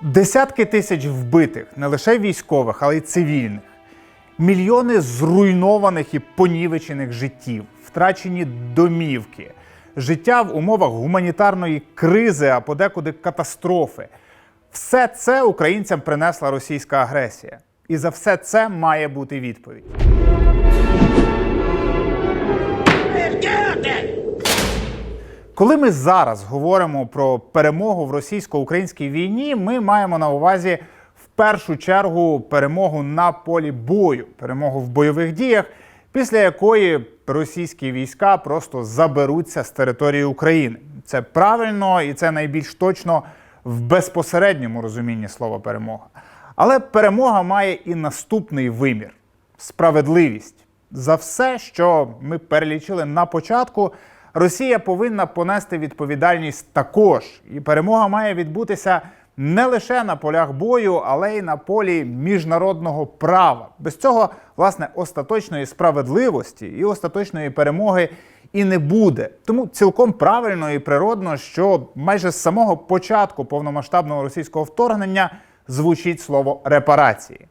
Десятки тисяч вбитих, не лише військових, але й цивільних. Мільйони зруйнованих і понівечених життів, втрачені домівки, життя в умовах гуманітарної кризи, а подекуди катастрофи. Все це українцям принесла російська агресія. І за все це має бути відповідь. Коли ми зараз говоримо про перемогу в російсько-українській війні, ми маємо на увазі в першу чергу перемогу на полі бою, перемогу в бойових діях, після якої російські війська просто заберуться з території України. Це правильно і це найбільш точно в безпосередньому розумінні слова перемога. Але перемога має і наступний вимір справедливість. За все, що ми перелічили на початку, Росія повинна понести відповідальність також. І перемога має відбутися не лише на полях бою, але й на полі міжнародного права. Без цього, власне, остаточної справедливості і остаточної перемоги і не буде. Тому цілком правильно і природно, що майже з самого початку повномасштабного російського вторгнення звучить слово репарації.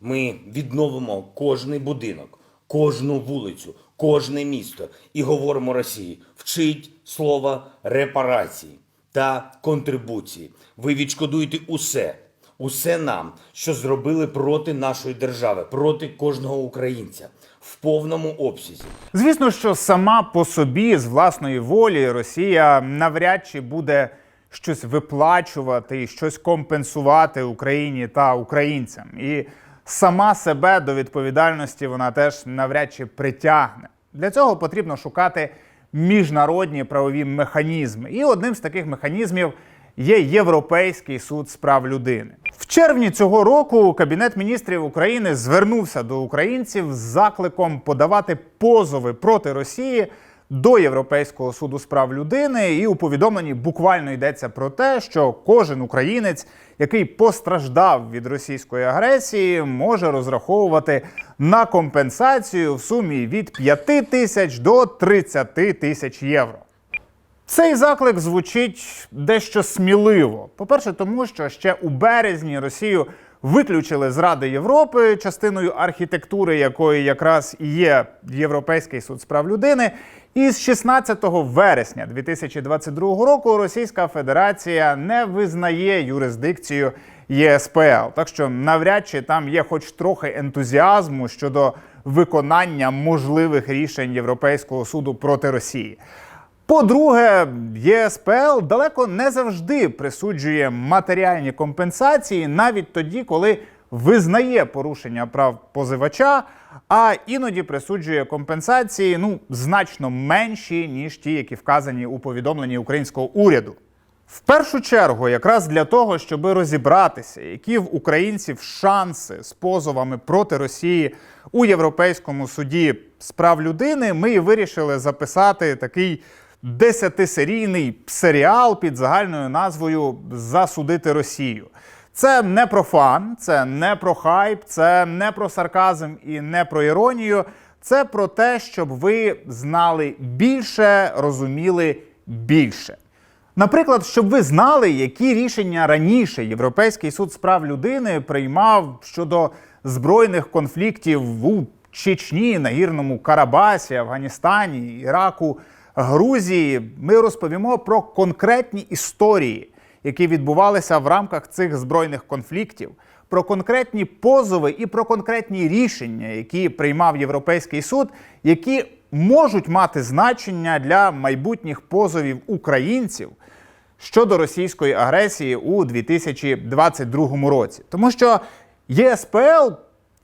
Ми відновимо кожний будинок, кожну вулицю, кожне місто і говоримо Росії: вчить слова репарації та контрибуції. Ви відшкодуєте усе, усе нам, що зробили проти нашої держави, проти кожного українця в повному обсязі. Звісно, що сама по собі з власної волі Росія навряд чи буде щось виплачувати і щось компенсувати Україні та українцям. І сама себе до відповідальності вона теж навряд чи притягне. Для цього потрібно шукати міжнародні правові механізми. І одним з таких механізмів є Європейський суд з прав людини. В червні цього року Кабінет міністрів України звернувся до українців з закликом подавати позови проти Росії до Європейського суду з прав людини. І у повідомленні буквально йдеться про те, що кожен українець, який постраждав від російської агресії, може розраховувати на компенсацію в сумі від 5 тисяч до 30 тисяч євро. Цей заклик звучить дещо сміливо. По-перше, тому що ще у березні Росію виключили з Ради Європи, частиною архітектури якої якраз і є Європейський суд з прав людини. І з 16 вересня 2022 року Російська Федерація не визнає юрисдикцію ЄСПЛ. Так що навряд чи там є хоч трохи ентузіазму щодо виконання можливих рішень Європейського суду проти Росії. По-друге, ЄСПЛ далеко не завжди присуджує матеріальні компенсації, навіть тоді, коли визнає порушення прав позивача, а іноді присуджує компенсації ну значно менші ніж ті, які вказані у повідомленні українського уряду. В першу чергу, якраз для того, щоб розібратися, які в українців шанси з позовами проти Росії у Європейському суді з прав людини, ми і вирішили записати такий десятисерійний серіал під загальною назвою Засудити Росію. Це не про фан, це не про хайп, це не про сарказм і не про іронію. Це про те, щоб ви знали більше, розуміли більше. Наприклад, щоб ви знали, які рішення раніше Європейський суд з прав людини приймав щодо збройних конфліктів у Чечні, Нагірному Карабасі, Афганістані, Іраку, Грузії, ми розповімо про конкретні історії, які відбувалися в рамках цих збройних конфліктів, про конкретні позови і про конкретні рішення, які приймав Європейський суд, які можуть мати значення для майбутніх позовів українців щодо російської агресії у 2022 році. Тому що ЄСПЛ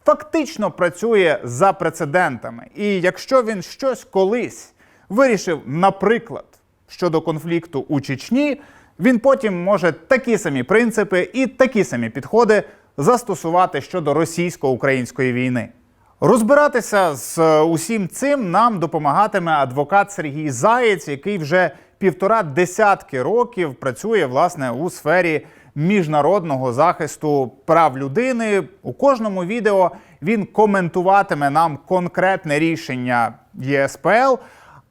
фактично працює за прецедентами. І якщо він щось колись вирішив, наприклад, щодо конфлікту у Чечні, він потім може такі самі принципи і такі самі підходи застосувати щодо російсько-української війни. Розбиратися з усім цим нам допомагатиме адвокат Сергій Заєць, який вже півтора десятки років працює власне у сфері міжнародного захисту прав людини. У кожному відео він коментуватиме нам конкретне рішення ЄСПЛ.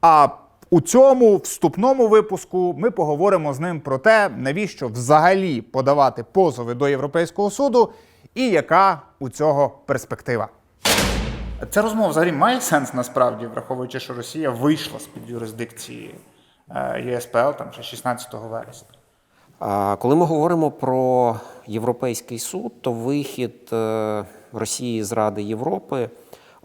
А У цьому вступному випуску ми поговоримо з ним про те, навіщо взагалі подавати позови до Європейського суду і яка у цього перспектива. Ця розмова взагалі має сенс насправді, враховуючи, що Росія вийшла з під юрисдикції е, ЄСПЛ там ще 16 вересня. Коли ми говоримо про Європейський суд, то вихід е, Росії з Ради Європи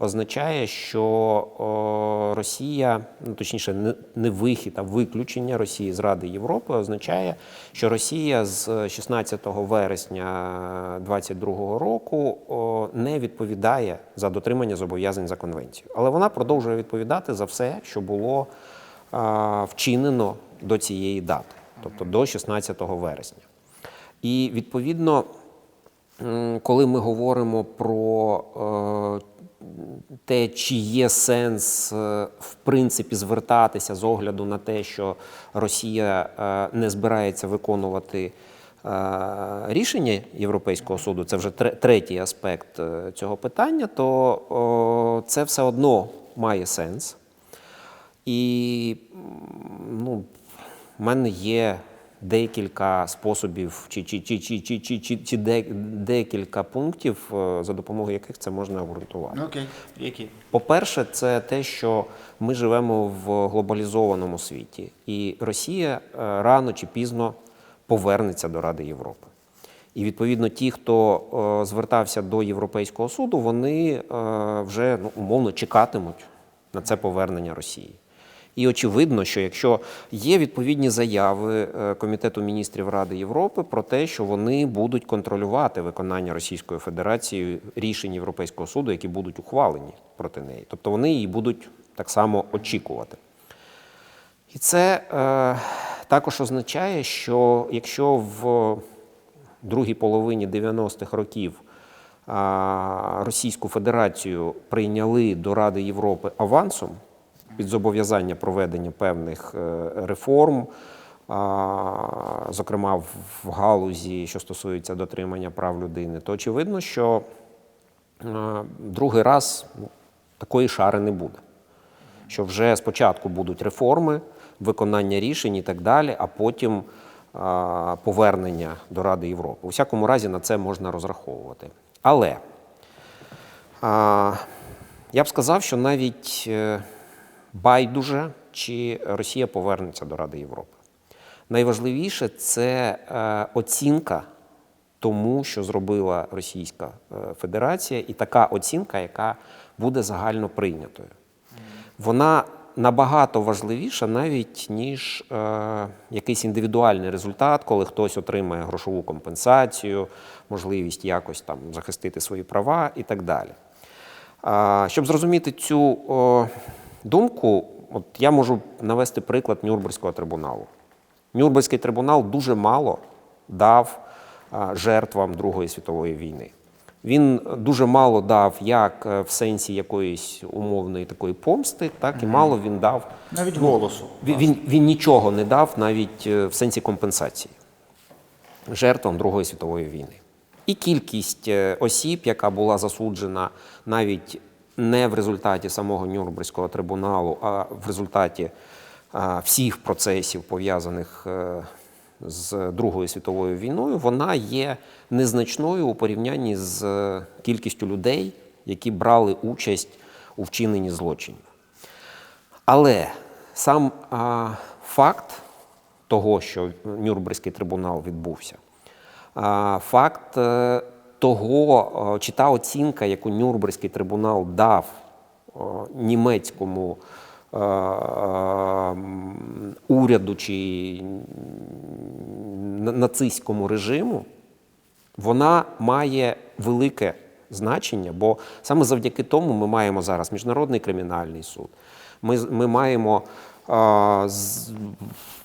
означає, що Росія, ну точніше, не- вихід, а виключення Росії з Ради Європи означає, що Росія з 16 вересня 2022 року не відповідає за дотримання зобов'язань за конвенцією. Але вона продовжує відповідати за все, що було вчинено до цієї дати, тобто до 16 вересня. І відповідно, коли ми говоримо про е, те, чи є сенс е, в принципі звертатися з огляду на те, що Росія е, не збирається виконувати е, рішення Європейського суду, це вже третій аспект цього питання, то це все одно має сенс. І ну, в мене є декілька способів чи, чи, чи, чи, чи, чи, чи, чи де, декілька пунктів, е, за допомогою яких це можна обґрунтувати. окей, які? По-перше, це те, що ми живемо в глобалізованому світі, і Росія е, рано чи пізно повернеться до Ради Європи. І відповідно ті, хто е, звертався до Європейського суду, вони е, вже ну, умовно чекатимуть на це повернення Росії. І очевидно, що якщо є відповідні заяви е, Комітету міністрів Ради Європи про те, що вони будуть контролювати виконання Російською Федерацією рішень Європейського суду, які будуть ухвалені проти неї, тобто вони її будуть так само очікувати. І це е, також означає, що якщо в другій половині 90-х років а, Російську Федерацію прийняли до Ради Європи авансом під зобов'язання проведення певних е, реформ, зокрема в- галузі, що стосується дотримання прав людини, то очевидно, що е, другий раз ну, такої шари не буде що вже спочатку будуть реформи, виконання рішень і так далі, а потім повернення до Ради Європи. У всякому разі на це можна розраховувати. Але я б сказав, що навіть е, байдуже, чи Росія повернеться до Ради Європи. Найважливіше це е, оцінка тому, що зробила Російська е, Федерація, і така оцінка, яка буде загально прийнятою. Вона набагато важливіша навіть ніж е, якийсь індивідуальний результат, коли хтось отримає грошову компенсацію, можливість якось там захистити свої права і так далі. А, Щоб зрозуміти цю о, думку, от я можу навести приклад Нюрнберзького трибуналу. Нюрнберзький трибунал дуже мало дав жертвам Другої світової війни. Він дуже мало дав як е, в сенсі якоїсь умовної такої помсти, так і мало він дав. Навіть голосу. Він, він, він нічого не дав навіть е, в сенсі компенсації жертвам Другої світової війни. І кількість е, осіб, яка була засуджена навіть не в результаті самого Нюрнберзького трибуналу, а в результаті всіх процесів, пов'язаних е, з Другою світовою війною, вона є незначною у порівнянні з е, кількістю людей, які брали участь у вчиненні злочинів. Але сам факт того, що Нюрнберзький трибунал відбувся, факт е, того, е, чи та оцінка, яку Нюрнберзький трибунал дав е, німецькому е, уряду чи нацистському режиму, вона має велике значення, бо саме завдяки тому ми маємо зараз міжнародний кримінальний суд. Ми, ми маємо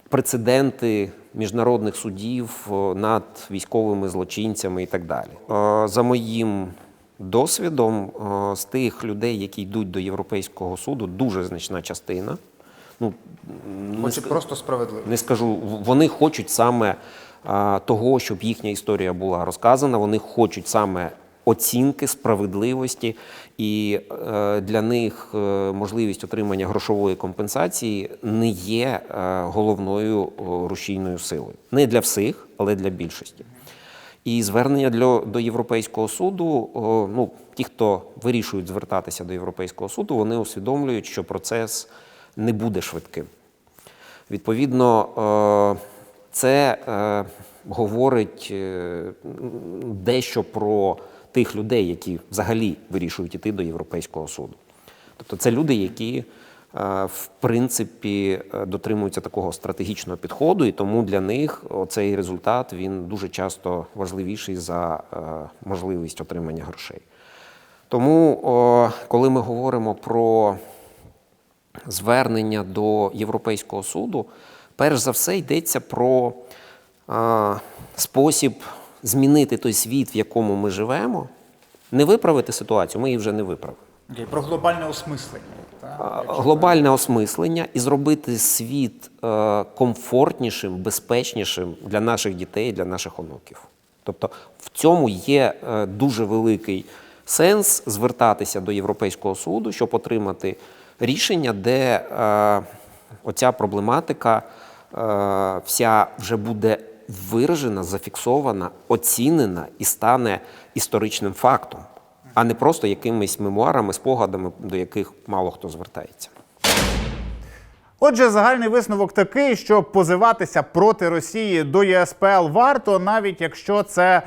прецеденти міжнародних судів над військовими злочинцями і так далі. За моїм досвідом, з тих людей, які йдуть до Європейського суду, дуже значна частина. Ну, не Хоче просто справедливо. не скажу, вони хочуть саме того, щоб їхня історія була розказана. Вони хочуть саме оцінки справедливості, і е, для них е, можливість отримання грошової компенсації не є е, головною рушійною силою. Не для всіх, але для більшості. І звернення для, до Європейського суду, ну, ті, хто вирішують звертатися до Європейського суду, вони усвідомлюють, що процес не буде швидким. Відповідно, це говорить дещо про тих людей, які взагалі вирішують іти до Європейського суду. Тобто це люди, які е, в принципі е, дотримуються такого стратегічного підходу, і тому для них цей результат він дуже часто важливіший за е, можливість отримання грошей. Тому, коли ми говоримо про звернення до Європейського суду, перш за все йдеться про спосіб змінити той світ, в якому ми живемо, не виправити ситуацію, ми її вже не виправимо. Окей, Про глобальне осмислення. так? Глобальне осмислення і зробити світ е, комфортнішим, безпечнішим для наших дітей, для наших онуків. Тобто в цьому є е, дуже великий сенс звертатися до Європейського суду, щоб отримати рішення, де е, оця проблематика е, вся вже буде виражена, зафіксована, оцінена і стане історичним фактом, а не просто якимись мемуарами, спогадами, до яких мало хто звертається. Отже, загальний висновок такий, що позиватися проти Росії до ЄСПЛ варто, навіть якщо це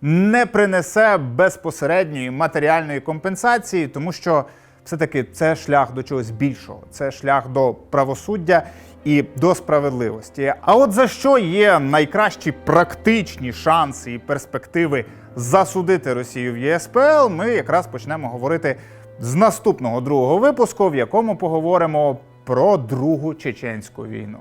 не принесе безпосередньої матеріальної компенсації, тому що все-таки це шлях до чогось більшого, це шлях до правосуддя і до справедливості. А от за що є найкращі практичні шанси і перспективи засудити Росію в ЄСПЛ, ми якраз почнемо говорити з наступного другого випуску, в якому поговоримо про Другу чеченську війну.